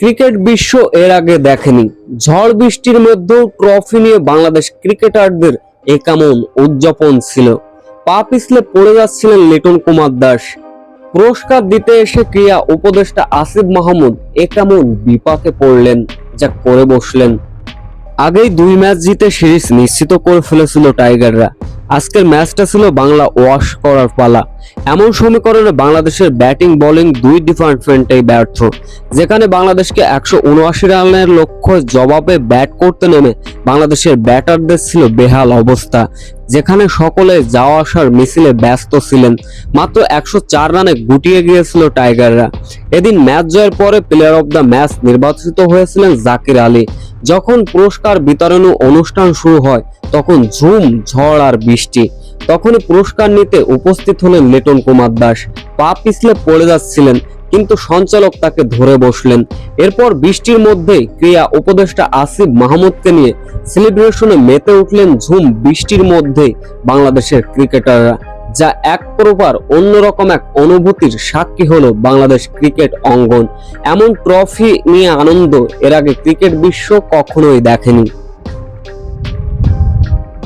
Cricket বিশ্ব এর আগে দেখেনি। ঝড় বৃষ্টির মধ্যেও ট্রফি নিয়ে বাংলাদেশ ক্রিকেটারদের এ কেমন উদযাপন ছিল। পা পিছলে পড়ে যাচ্ছিলেন লিটন কুমার দাস। পুরস্কার দিতে এসে ক্রিয়া উপদেষ্টা আসিফ মাহমুদ এ কেমন বিপাকে পড়লেন, যা করে বসলেন। আগেই দুই ম্যাচ জিতে সিরিজ নিশ্চিত করে ফেলেছিল টাইগাররা। আজকের ম্যাচটা ছিল বাংলা ওয়াশ করার পালা। এমন সমীকরণে বাংলাদেশের ব্যাটিং, বোলিং দুই ডিপার্টমেন্টেই ব্যর্থ। যেখানে বাংলাদেশকে একশো উনআশি রানের লক্ষ্য জবাবে ব্যাট করতে নেমে বাংলাদেশের ব্যাটারদের ছিল বেহাল অবস্থা। যেখানে সকলে যাওয়া আসার মিছিলে ব্যস্ত ছিলেন, মাত্র একশো চার রানে গুটিয়ে গিয়েছিল টাইগাররা। এদিন ম্যাচ জয়ের পরে প্লেয়ার অব দ্য ম্যাচ নির্বাচিত হয়েছিলেন জাকির আলী। যখন পুরস্কার বিতরণী অনুষ্ঠান শুরু হয়, তখন ঝুম, ঝড় আর বৃষ্টি। তখনই পুরস্কার নিতে উপস্থিত হলেন লেটন কুমার দাস। পা পিছলে পড়ে যাচ্ছিলেন, কিন্তু সঞ্চালক তাকে ধরে বসলেন। এরপর বৃষ্টির মধ্যেই ক্রিয়া উপদেষ্টা আসিফ মাহমুদকে নিয়ে সেলিব্রেশনে মেতে উঠলেন ঝুম বৃষ্টির মধ্যেই বাংলাদেশের ক্রিকেটাররা। যা এক প্রকার অন্যরকম এক অনুভূতির সাক্ষী হলো বাংলাদেশ ক্রিকেট অঙ্গন। এমন ট্রফি নিয়ে আনন্দ এর আগে ক্রিকেট বিশ্ব কখনোই দেখেনি।